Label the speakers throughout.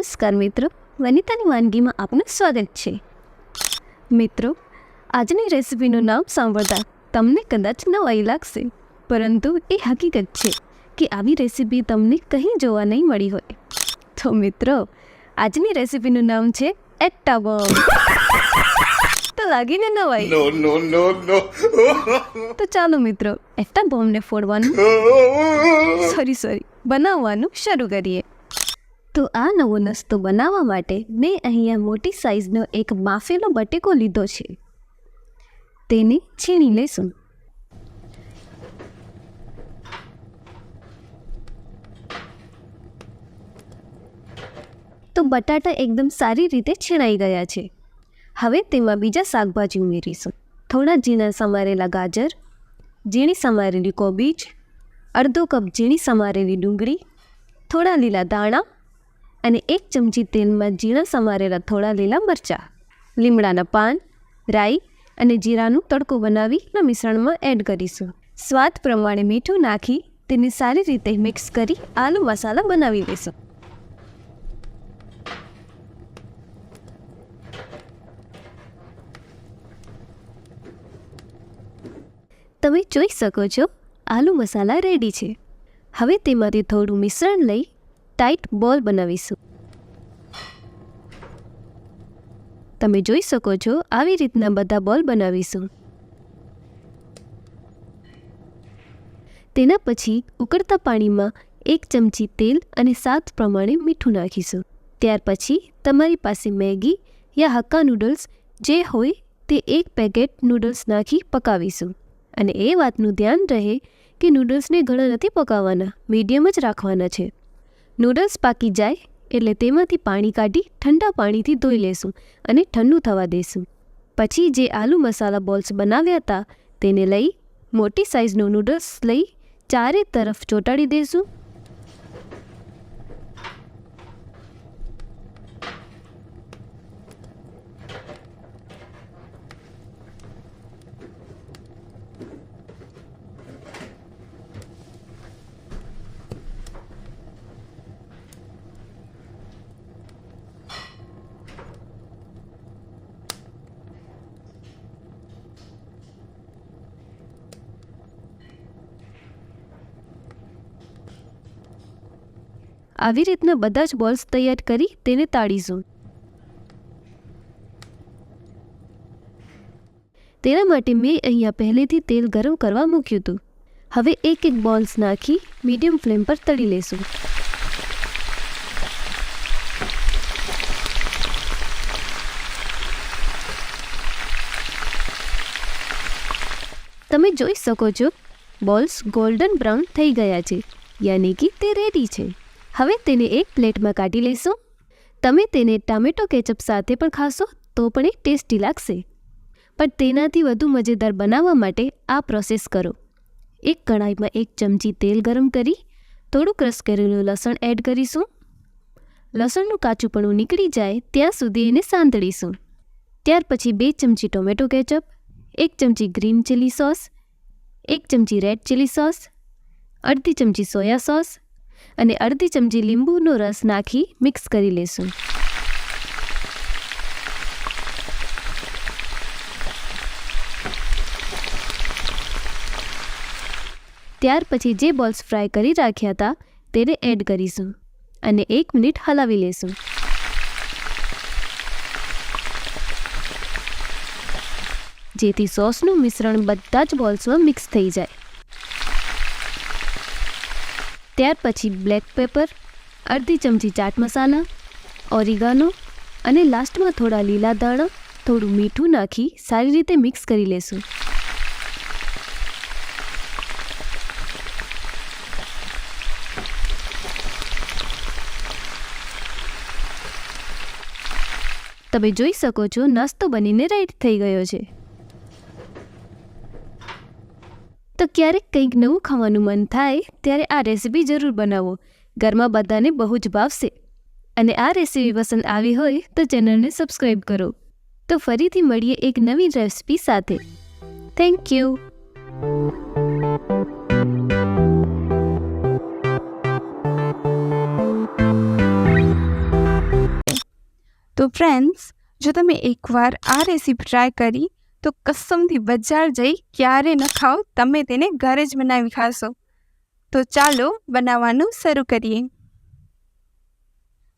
Speaker 1: નમસ્કાર મિત્રો. વનિતાની વાનગીમાં આપનું સ્વાગત છે. મિત્રો આજની રેસિપીનું નામ સાંભળતા તમને કદાચ નવાઈ લાગશે પરંતુ એ હકીકત છે કે આવી રેસિપી તમને કંઈ જોવા નહીં મળી હોય. તો મિત્રો આજની રેસિપીનું નામ છે એકટા બોમ્બ. તો લાગીને નવાઈ. તો ચાલો મિત્રો એકટા બોમ્બને ફોડવાનું. સોરી સોરી બનાવવાનું શરૂ કરીએ. તો આ નવો નાસ્તો બનાવવા માટે મેં અહીંયા મોટી સાઈઝનો એક બાફેલો બટેકો લીધો છે. તેને છીણી લેશું તો બટાટા એકદમ સારી રીતે છીણાઈ ગયા છે. હવે તેમાં બીજા શાકભાજી ઉમેરીશું. થોડા ઝીણા સમારેલા ગાજર, ઝીણી સમારેલી કોબીજ, અડધો કપ ઝીણી સમારેલી ડુંગળી, થોડા લીલા દાણા અને એક ચમચી તેલમાં ઝીણા સમારેલા થોડા લીલા મરચાં, લીમડાના પાન, રાઈ અને જીરાનું તડકો બનાવીના મિશ્રણમાં એડ કરીશું. સ્વાદ પ્રમાણે મીઠું નાખી તેને સારી રીતે મિક્સ કરી આલુ મસાલા બનાવી લઈશું તમે જોઈ શકો છો, આલુ મસાલા રેડી છે. હવે તેમાંથી થોડું મિશ્રણ લઈ ટાઈટ બોલ બનાવીશું. તમે જોઈ શકો છો, આવી રીતના બધા બોલ બનાવીશું. તેના પછી ઉકળતા પાણીમાં એક ચમચી તેલ અને સાત પ્રમાણે મીઠું નાખીશું. ત્યાર પછી તમારી પાસે મેગી યા હક્કા નૂડલ્સ જે હોય તે એક પેકેટ નૂડલ્સ નાખી પકાવીશું. અને એ વાતનું ધ્યાન રહે કે નૂડલ્સને ઘણા નથી પકાવવાના મીડિયમ જ રાખવાના છે. નૂડલ્સ પાકી જાય એટલે તેમાંથી પાણી કાઢી ઠંડા પાણીથી ધોઈ લેશું અને ઠંડુ થવા દેશું. પછી જે આલુ મસાલા બોલ્સ બનાવ્યા હતા તેને લઈ મોટી સાઇઝનું નૂડલ્સ લઈ ચારે તરફ ચોંટાડી દઈશું આવી રીતના બધા જ બોલ્સ તૈયાર કરી તેને તાળીશું. તેના માટે મેં અહીંયા પહેલેથી તેલ ગરમ કરવા મૂક્યું હતું. હવે એક એક બોલ્સ નાખી મીડિયમ ફ્લેમ પર તળી લેશું. તમે જોઈ શકો છો, બોલ્સ ગોલ્ડન બ્રાઉન થઈ ગયા છે, યાની કે તે રેડી છે. હવે તેને એક પ્લેટમાં કાઢી લઈશું. તમે તેને ટામેટો કેચઅપ સાથે પણ ખાશો તો પણ એ ટેસ્ટી લાગશે. પણ તેનાથી વધુ મજેદાર બનાવવા માટે આ પ્રોસેસ કરો. એક કઢાઈમાં એક ચમચી તેલ ગરમ કરી, થોડું ક્રશ કરેલું લસણ એડ કરીશું. લસણનું કાચુંપણું નીકળી જાય ત્યાં સુધી એને સાંતળીશું. ત્યાર પછી બે ચમચી ટોમેટો કેચઅપ, એક ચમચી ગ્રીન ચીલી સોસ, એક ચમચી રેડ ચીલી સોસ, અડધી ચમચી સોયા સોસ અને અડધી ચમચી લીંબુનો રસ નાખી મિક્સ કરી લેશું. ત્યાર પછી જે બોલ્સ ફ્રાય કરી રાખ્યા હતા, તેને એડ કરીશું અને એક મિનિટ હલાવી લેશું. જેથી સોસનું મિશ્રણ બધા જ બોલ્સમાં મિક્સ થઈ જાય. ત્યાર પછી બ્લેક પેપર અડધી ચમચી ચાટ મસાલા, ઓરિગાનો અને લાસ્ટમાં થોડા લીલા દાણા, થોડું મીઠું નાખી સારી રીતે મિક્સ કરી લેશું. તમે જોઈ શકો છો, નાસ્તો બનીને રેડી થઈ ગયો છે. તો ક્યારેક કંઈક નવું ખાવાનું મન થાય, ત્યારે આ રેસીપી જરૂર બનાવો. ઘરમાં બધાને બહુ જ ભાવશે. અને આ રેસીપી પસંદ આવી હોય તો ચેનલને સબસ્ક્રાઈબ કરો. તો ફરીથી મળીએ એક નવી રેસીપી સાથે. થેન્ક યુ
Speaker 2: તો ફ્રેન્ડ્સ જો તમે એકવાર આ રેસીપી ટ્રાય કરી તો કસમથી બજાર જઈ ક્યારે ન ખાઓ તમે તેને ઘરે જ બનાવી ખાશો. તો ચાલો બનાવવાનું શરૂ કરીએ.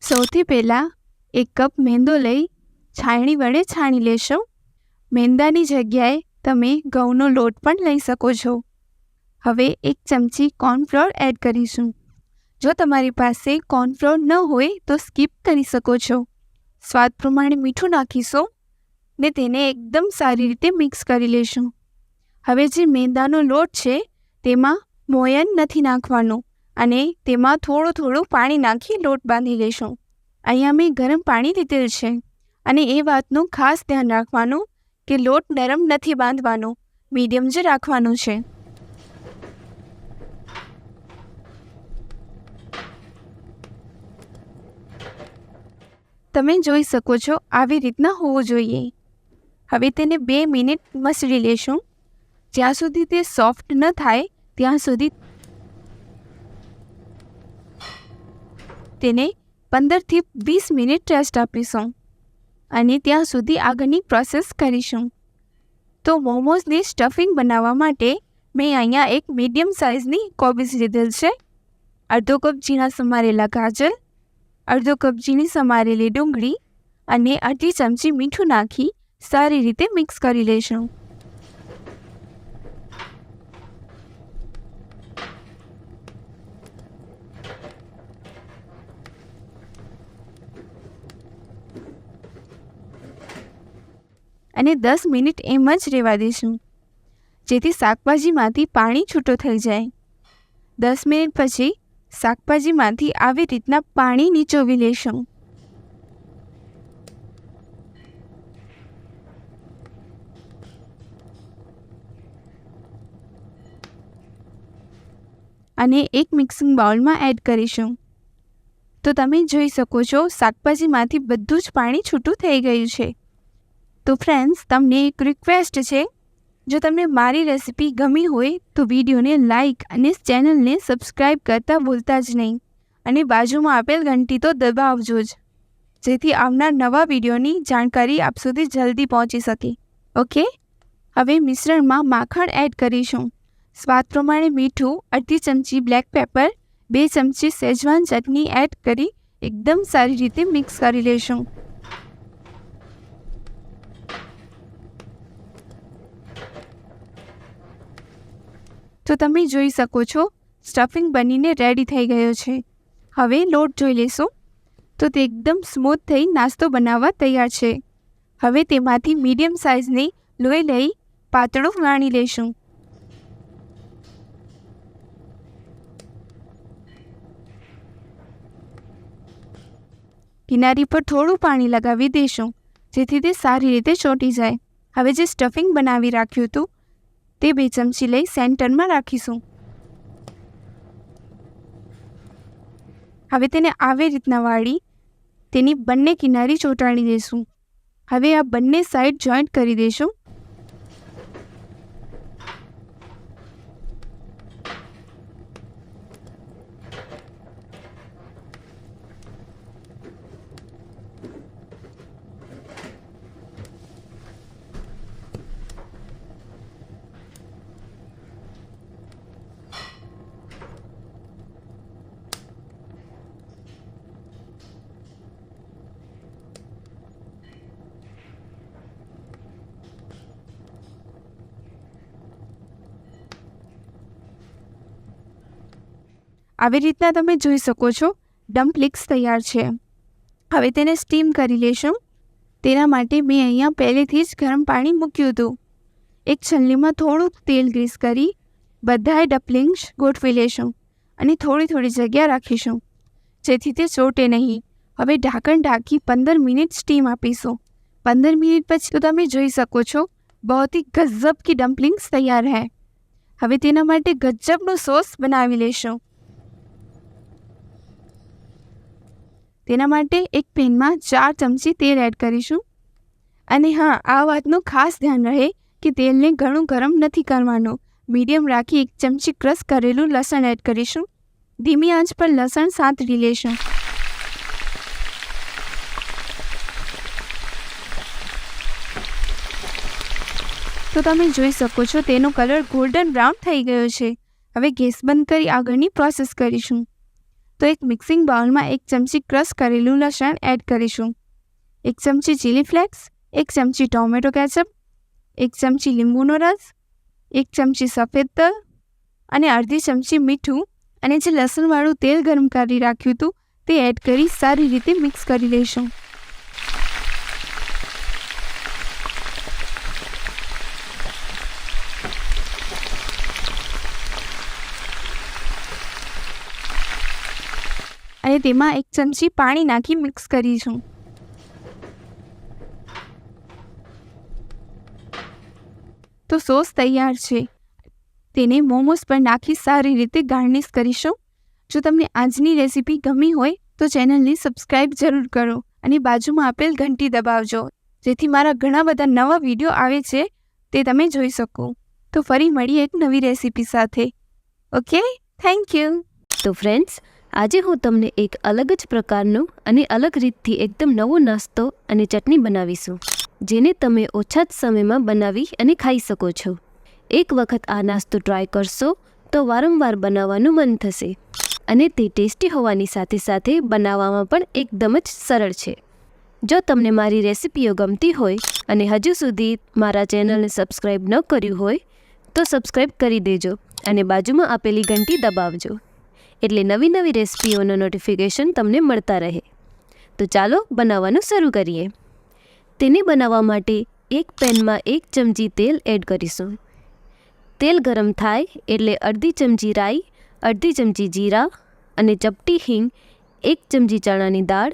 Speaker 2: સૌથી પહેલાં એક કપ મેંદો લઈ છાણી વડે છાણી લેશો. મેંદાની જગ્યાએ તમે ઘઉંનો લોટ પણ લઈ શકો છો. હવે એક ચમચી કોર્નફ્લોર એડ કરીશું. જો તમારી પાસે કોર્નફ્લોર ન હોય તો સ્કીપ કરી શકો છો. સ્વાદ પ્રમાણે મીઠું નાખીશું. ને તેને એકદમ સારી રીતે મિક્સ કરી લેશું. હવે જે મેંદાનો લોટ છે, તેમાં મોયન નથી નાખવાનું અને તેમાં થોડું થોડું પાણી નાખી લોટ બાંધી લેશું. અહીંયા મેં ગરમ પાણી લીધેલ છે અને એ વાતનું ખાસ ધ્યાન રાખવાનું કે લોટ નરમ નથી બાંધવાનો, મીડિયમ જ રાખવાનું છે. તમે જોઈ શકો છો, આવી રીતના હોવું જોઈએ. હવે તેને બે મિનિટ મસળી લેશું. જ્યાં સુધી તે સોફ્ટ ન થાય, ત્યાં સુધી તેને પંદરથી વીસ મિનિટ રેસ્ટ આપીશું. અને ત્યાં સુધી આગળની પ્રોસેસ કરીશું. તો મોમોઝની સ્ટફિંગ બનાવવા માટે મેં અહીંયા એક મીડિયમ સાઇઝની કોબીઝ લીધેલ છે. અડધો કપ ઝીણા સમારેલા ગાજર, અડધો કપ ઝીણી સમારેલી ડુંગળી અને અડધી ચમચી મીઠું નાખી સારી રીતે મિક્સ કરી લેશું અને દસ મિનિટ એમ જ રહેવા દઈશું જેથી શાકભાજીમાંથી પાણી છૂટો થઈ જાય. દસ મિનિટ પછી શાકભાજીમાંથી આવી રીતના પાણી નીચોવી લેશું. અને એક મિક્સિંગ બાઉલમાં એડ કરીશું. તો તમે જોઈ શકો છો, શાકભાજીમાંથી બધું જ પાણી છૂટું થઈ ગયું છે. તો ફ્રેન્ડ્સ તમને એક રિક્વેસ્ટ છે. જો તમને મારી રેસિપી ગમી હોય, તો વિડીયોને લાઇક અને ચેનલને સબસ્ક્રાઈબ કરતાં ભૂલતા જ નહીં. અને બાજુમાં આપેલ ઘંટી તો દબાવજો જ, જેથી આવનાર નવા વિડીયોની જાણકારી આપ સુધી જલ્દી પહોંચી શકે. ઓકે? હવે મિશ્રણમાં માખણ એડ કરીશું. સ્વાદ પ્રમાણે મીઠું, અડધી ચમચી બ્લેક પેપર બે ચમચી સેજવાન ચટણી એડ કરી એકદમ સારી રીતે મિક્સ કરી લેશું. તો તમે જોઈ શકો છો સ્ટફિંગ બનીને રેડી થઈ ગયો છે. હવે લોટ જોઈ લેશું. તો તે એકદમ સ્મૂથ થઈ નાસ્તો બનાવવા તૈયાર છે. હવે તેમાંથી મીડિયમ સાઇઝની લોહી લઈ પાતળું વાણી લેશું. કિનારી પર થોડું પાણી લગાવી દઈશું જેથી તે સારી રીતે ચોંટી જાય. હવે જે સ્ટફિંગ બનાવી રાખ્યું હતું, તે બે ચમચી લઈ સેન્ટરમાં રાખીશું. હવે તેને આવી રીતના વાળી, તેની બંને કિનારી ચોંટાડી દઈશું હવે આ બંને સાઈડ જોઈન્ટ કરી દઈશું આવી રીતના તમે જોઈ શકો છો ડમ્પલિક્સ તૈયાર છે. હવે તેને સ્ટીમ કરી લેશું. તેના માટે મેં અહીંયા પહેલેથી જ ગરમ પાણી મૂક્યું હતું. એક છલનીમાં થોડું તેલ ગ્રીસ કરી બધાએ ડમ્પલિંગ્સ ગોઠવી લેશું અને થોડી થોડી જગ્યા રાખીશું. જેથી તે ચોટે નહીં. હવે ઢાંકણ ઢાંકી પંદર મિનિટ સ્ટીમ આપીશું. પંદર મિનિટ પછી તો તમે જોઈ શકો છો બહુત ही ગજબ કી ડમ્પલિંગ્સ તૈયાર હૈ. હવે તેના માટે ગજબનો સોસ બનાવી લેશું. તેના માટે એક પેનમાં ચાર ચમચી તેલ એડ કરીશું. અને હા, આ વાતનું ખાસ ધ્યાન રહે કે તેલને ઘણું ગરમ નથી કરવાનું. મીડિયમ રાખી એક ચમચી ક્રશ કરેલું લસણ એડ કરીશું. ધીમી આંચ પર લસણ સાંતળી લેશું. તો તમે જોઈ શકો છો, તેનો કલર ગોલ્ડન બ્રાઉન થઈ ગયો છે. હવે ગેસ બંધ કરી આગળની પ્રોસેસ કરીશું. તો એક મિક્સિંગ બાઉલમાં એક ચમચી ક્રશ કરેલું લસણ એડ કરીશું. એક ચમચી ચીલી ફ્લેક્સ એક ચમચી ટોમેટો કેચઅપ એક ચમચી લીંબુનો રસ, એક ચમચી સફેદ તલ અને અડધી ચમચી મીઠું અને જે લસણવાળું તેલ ગરમ કરી રાખ્યું હતું તે એડ કરી સારી રીતે મિક્સ કરી લઈશું. અને તેમાં એક ચમચી પાણી નાખી મિક્સ કરીશું તો સોસ તૈયાર છે. તેને મોમોસ પર નાખી સારી રીતે ગાર્નિશ કરીશું. જો તમને આજની રેસીપી ગમી હોય, તો ચેનલને સબસ્ક્રાઇબ જરૂર કરો અને બાજુમાં આપેલ ઘંટી દબાવજો. જેથી મારા ઘણા બધા નવા વીડિયો આવે છે, તે તમે જોઈ શકો. તો ફરી મળીએ એક નવી રેસીપી સાથે. ઓકે? Thank you.
Speaker 1: તો ફ્રેન્ડ્સ આજે હું તમને એક અલગ જ પ્રકારનો અને અલગ રીતથી એકદમ નવો નાસ્તો અને ચટણી બનાવીશું, જેને તમે ઓછા જ સમયમાં બનાવી અને ખાઈ શકો છો. એક વખત આ નાસ્તો ટ્રાય કરશો તો વારંવાર બનાવવાનું મન થશે અને તે ટેસ્ટી હોવાની સાથે સાથે બનાવવામાં પણ એકદમ જ સરળ છે. જો તમને મારી રેસિપીઓ ગમતી હોય અને હજુ સુધી મારા ચેનલને સબસ્ક્રાઈબ ન કર્યું હોય તો સબસ્ક્રાઈબ કરી દેજો અને બાજુમાં આપેલી ઘંટી દબાવજો. એટલે નવી નવી રેસિપીઓનો નોટિફિકેશન તમને મળતા રહે. તો ચાલો બનાવવાનું શરૂ કરીએ. તેને બનાવવા માટે એક પેનમાં એક ચમચી તેલ એડ કરીશું. તેલ ગરમ થાય એટલે અડધી ચમચી રાઈ, અડધી ચમચી જીરા અને ચપટી હિંગ, એક ચમચી ચણાની દાળ,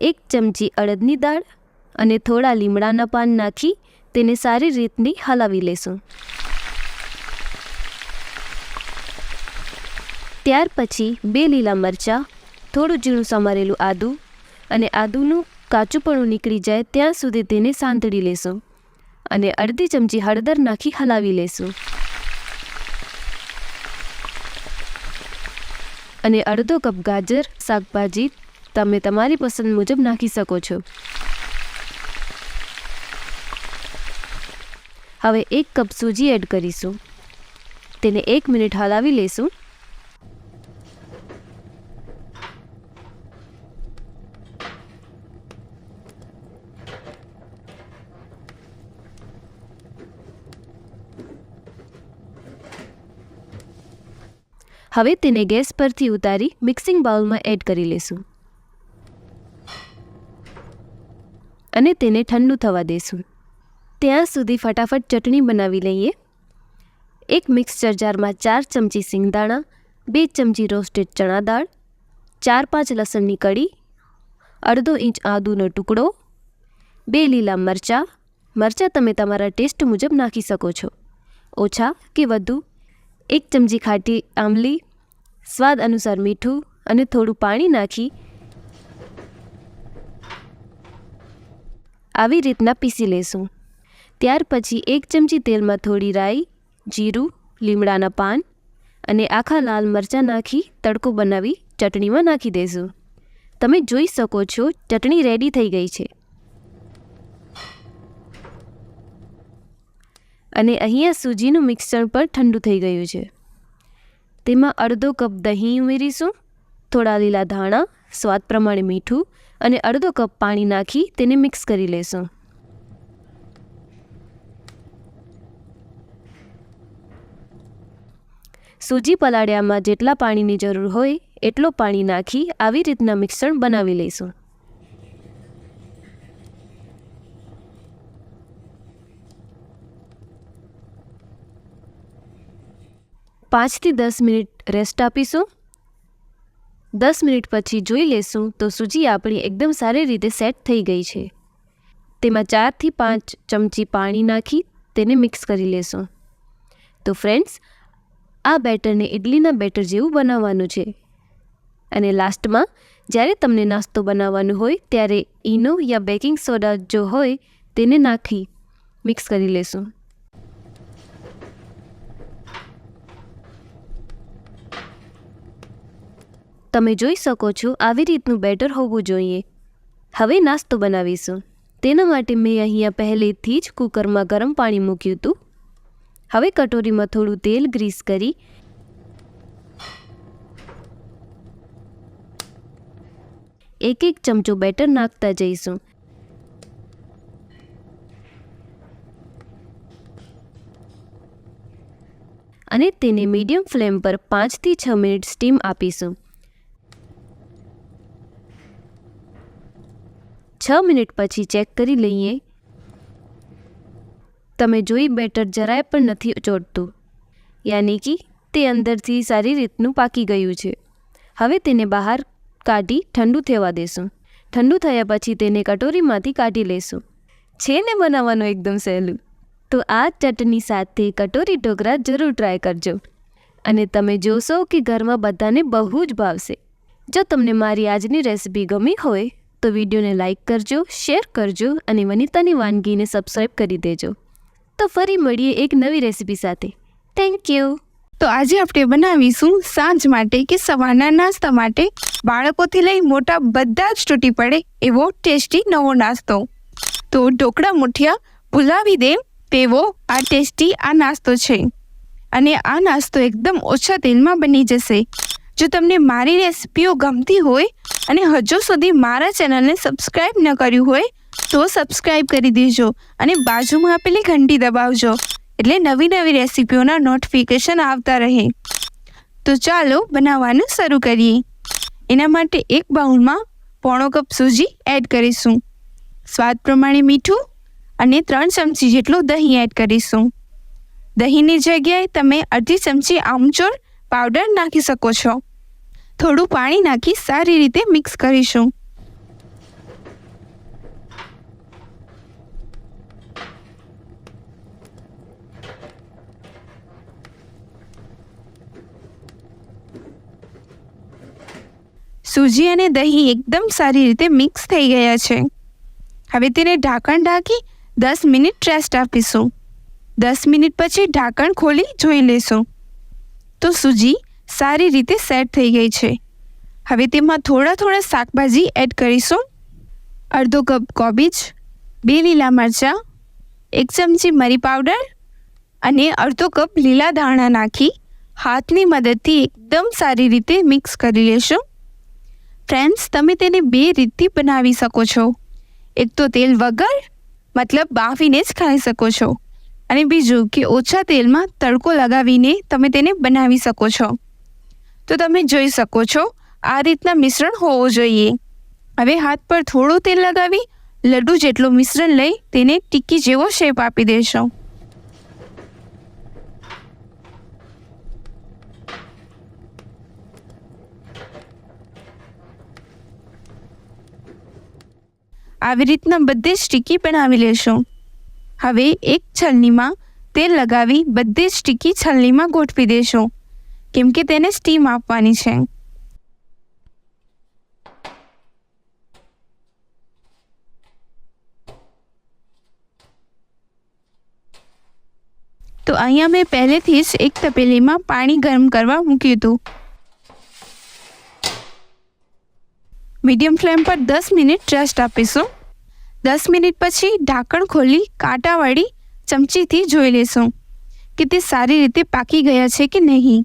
Speaker 1: એક ચમચી અડદની દાળ અને થોડા લીમડાના પાન નાખી તેને સારી રીતની હલાવી લેશું. ત્યાર પછી બે લીલા મરચાં, થોડું ઝીણું સમારેલું આદું અને આદુનું કાચુંપણું નીકળી જાય ત્યાં સુધી તેને સાંતળી લેશું અને અડધી ચમચી હળદર નાખી હલાવી લેશું. અને અડધો કપ ગાજર, શાકભાજી તમે તમારી પસંદ મુજબ નાખી શકો છો. હવે એક કપ સૂજી એડ કરીશું. તેને એક મિનિટ હલાવી લેશું. હવે તેને ગેસ પરથી ઉતારી મિક્સિંગ બાઉલમાં એડ કરી લેશું. અને તેને ઠંડુ થવા દેશું. ત્યાં સુધી ફટાફટ ચટણી બનાવી લઈએ. એક મિક્સચર જારમાં ચાર ચમચી સિંગદાણા, બે ચમચી રોસ્ટેડ ચણા દાળ, ચાર પાંચ લસણની કડી અડધો ઇંચ આદુનો ટુકડો, બે લીલા મરચાં. મરચાં તમે તમારા ટેસ્ટ મુજબ નાખી શકો છો. ઓછા કે વધુ? એક ચમચી ખાટી આંબલી, સ્વાદ અનુસાર મીઠું અને થોડું પાણી નાખી આવી રીતના પીસી લેશું. ત્યાર પછી એક ચમચી તેલમાં થોડી રાઈ, જીરું, લીમડાના પાન અને આખા લાલ મરચાં નાખી તડકો બનાવી ચટણીમાં નાખી દઈશું તમે જોઈ શકો છો ચટણી રેડી થઈ ગઈ છે. અને અહીંયા સૂજીનું મિક્સર પણ ઠંડુ થઈ ગયું છે. તેમાં અડધો કપ દહીં ઉમેરીશું, થોડા લીલા ધાણા, સ્વાદ પ્રમાણે મીઠું અને અડધો કપ પાણી નાખી તેને મિક્સ કરી લેશું. સૂજી પલાળ્યામાં જેટલા પાણીની જરૂર હોય, એટલો પાણી નાખી આવી રીતના મિશ્રણ બનાવી લઈશું. પાંચથી દસ મિનિટ રેસ્ટ આપીશું. દસ મિનિટ પછી જોઈ લેશું તો સૂજી આપણી એકદમ સારી રીતે સેટ થઈ ગઈ છે. તેમાં ચારથી પાંચ ચમચી પાણી નાખી તેને મિક્સ કરી લેશું. તો ફ્રેન્ડ્સ આ બેટરને ઇડલીના બેટર જેવું બનાવવાનું છે. અને લાસ્ટમાં જ્યારે તમને નાસ્તો બનાવવાનો હોય, ત્યારે ઈનો યા બેકિંગ સોડા જો હોય, તેને નાખી મિક્સ કરી લેશું. તમે જોઈ શકો છો આવી રીતનું બેટર હોવું જોઈએ. હવે નાસ્તો બનાવીશું. તેના માટે મેં અહીંયા પહેલેથી જ કુકરમાં ગરમ પાણી મૂક્યું હતું. હવે કટોરીમાં થોડું તેલ ગ્રીસ કરી એક એક ચમચો બેટર નાખતા જઈશું. અને તેને મીડિયમ ફ્લેમ પર પાંચથી છ મિનિટ સ્ટીમ આપીશું. છ મિનિટ પછી ચેક કરી લઈએ. તમે જોઈ બેટર જરાય પણ નથી ચોટતું. યાની કે તે અંદરથી સારી રીતનું પાકી ગયું છે. હવે તેને બહાર કાઢી ઠંડુ થવા દેશું. ઠંડુ થયા પછી તેને કટોરીમાંથી કાઢી લેશું. છે ને બનાવવાનું એકદમ સહેલું? તો આ ચટણી સાથે કટોરી ઢોકળા જરૂર ટ્રાય કરજો. અને તમે જોશો કે ઘરમાં બધાને બહુ જ ભાવશે. જો તમને મારી આજની રેસિપી ગમી હોય તો વિડીયોને લાઇક કરજો, શેર કરજો અને વનિતાની વાનગીને સબસ્ક્રાઈબ કરી દેજો. તો ફરી મળીએ એક નવી રેસીપી સાથે. થેન્ક યુ
Speaker 2: તો આજે આપણે બનાવીશું સાંજ માટે કે સવારના નાસ્તા માટે. બાળકોથી લઈ મોટા બધા જ તૂટી પડે એવો ટેસ્ટી નવો નાસ્તો. તો ઢોકળા મુઠિયા ભૂલાવી દે તેવો આ ટેસ્ટી આ નાસ્તો છે. અને આ નાસ્તો એકદમ ઓછા તેલમાં બની જશે. જો તમને મારી રેસિપીઓ ગમતી હોય અને હજુ સુધી મારા ચેનલને સબસ્ક્રાઈબ ન કર્યું હોય, તો સબસ્ક્રાઈબ કરી દેજો અને બાજુમાં આપેલી ઘંટી દબાવજો એટલે નવી નવી રેસિપીઓના નોટિફિકેશન આવતા રહે. તો ચાલો બનાવવાનું શરૂ કરીએ. એના માટે એક બાઉલમાં પોણો કપ સૂજી એડ કરીશું. સ્વાદ પ્રમાણે મીઠું અને ત્રણ ચમચી જેટલું દહીં એડ કરીશું. દહીંની જગ્યાએ તમે અડધી ચમચી આમચૂર પાવડર નાખી શકો છો. થોડું પાણી નાખી સારી રીતે મિક્સ કરીશું. સૂજી અને દહીં એકદમ સારી રીતે મિક્સ થઈ ગયા છે. હવે તેને ઢાંકણ ઢાંકી દસ મિનિટ રેસ્ટ આપીશું. દસ મિનિટ પછી ઢાંકણ ખોલી જોઈ લેશું તો સૂજી સારી રીતે સેટ થઈ ગઈ છે. હવે તેમાં થોડા થોડા શાકભાજી એડ કરીશું. અડધો કપ કોબીજ, બે લીલા મરચાં, એક ચમચી મરી પાવડર અને અડધો કપ લીલા ધાણા નાખી હાથની મદદથી એકદમ સારી રીતે મિક્સ કરી લેશું. ફ્રેન્ડ્સ તમે તેને બે રીતથી બનાવી શકો છો. એક તો તેલ વગર, મતલબ બાફીને જ ખાઈ શકો છો. અને બીજું કે ઓછા તેલમાં તડકો લગાવીને તમે તેને બનાવી શકો છો. તો તમે જોઈ શકો છો, આ રીતના મિશ્રણ હોવું જોઈએ. હવે હાથ પર થોડું તેલ લગાવી, લડ્ડુ જેટલું મિશ્રણ લઈ તેને ટીકી જેવો શેપ આપી દેશો. આવી રીતના બધી જ ટીકી બનાવી લેશું. હવે એક છલનીમાં તેલ લગાવી બધી જ ટીકી છલનીમાં ગોઠવી દેશું. કેમ કે તેને સ્ટીમ આપવાની છે. તો અહીંયા મેં પહેલેથી જ એક તપેલીમાં પાણી ગરમ કરવા મૂક્યું હતું. મીડિયમ ફ્લેમ પર દસ મિનિટ રેસ્ટ આપીશું. દસ મિનિટ પછી ઢાંકણ ખોલી કાંટાવાળી ચમચીથી જોઈ લેશું કે તે સારી રીતે પાકી ગયા છે કે નહીં.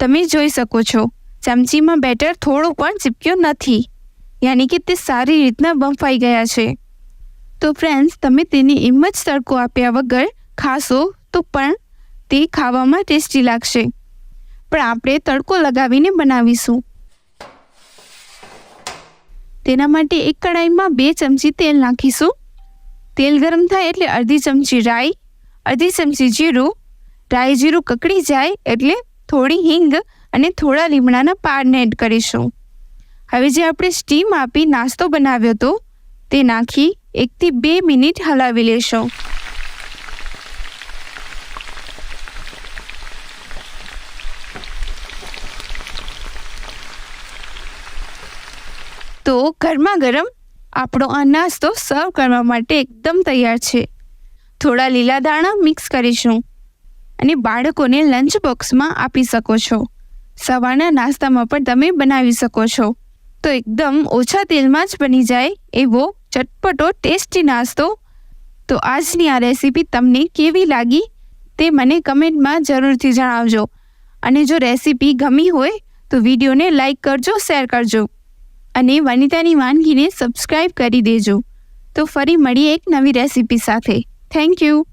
Speaker 2: તમે જોઈ શકો છો, ચમચીમાં બેટર થોડું પણ ચીપક્યો નથી, યાની કે તે સારી રીતના બંફાઈ ગયા છે. તો ફ્રેન્ડ્સ તમે તેને એમ જ તડકો આપ્યા વગર ખાશો તો પણ તે ખાવામાં ટેસ્ટી લાગશે. પણ આપણે તડકો લગાવીને બનાવીશું. તેના માટે એક કડાઈમાં બે ચમચી તેલ નાખીશું. તેલ ગરમ થાય એટલે અડધી ચમચી રાઈ, અડધી ચમચી જીરું. રાઈ જીરું કકડી જાય એટલે થોડી હિંગ અને થોડા લીમડાના પારને એડ કરીશું. હવે જે આપણે સ્ટીમ આપી નાસ્તો બનાવ્યો હતો, તે નાખી એકથી બે મિનિટ હલાવી લેશું. તો ગરમા ગરમ આપણો આ નાસ્તો સર્વ કરવા માટે એકદમ તૈયાર છે. થોડા લીલા દાણા મિક્સ કરીશું અને બાળકોને લંચ બોક્સમાં આપી શકો છો. સવારના નાસ્તામાં પણ તમે બનાવી શકો છો. તો એકદમ ઓછા તેલમાં જ બની જાય એવો ચટપટો ટેસ્ટી નાસ્તો. તો આજની આ રેસીપી તમને કેવી લાગી તે મને કમેન્ટમાં જરૂરથી જણાવજો. અને જો રેસીપી ગમી હોય તો વિડીયોને લાઇક કરજો શેર કરજો. અને વનિતાની વાનગીને સબસ્ક્રાઈબ કરી દેજો. તો ફરી મળીએ એક નવી રેસીપી સાથે. Thank you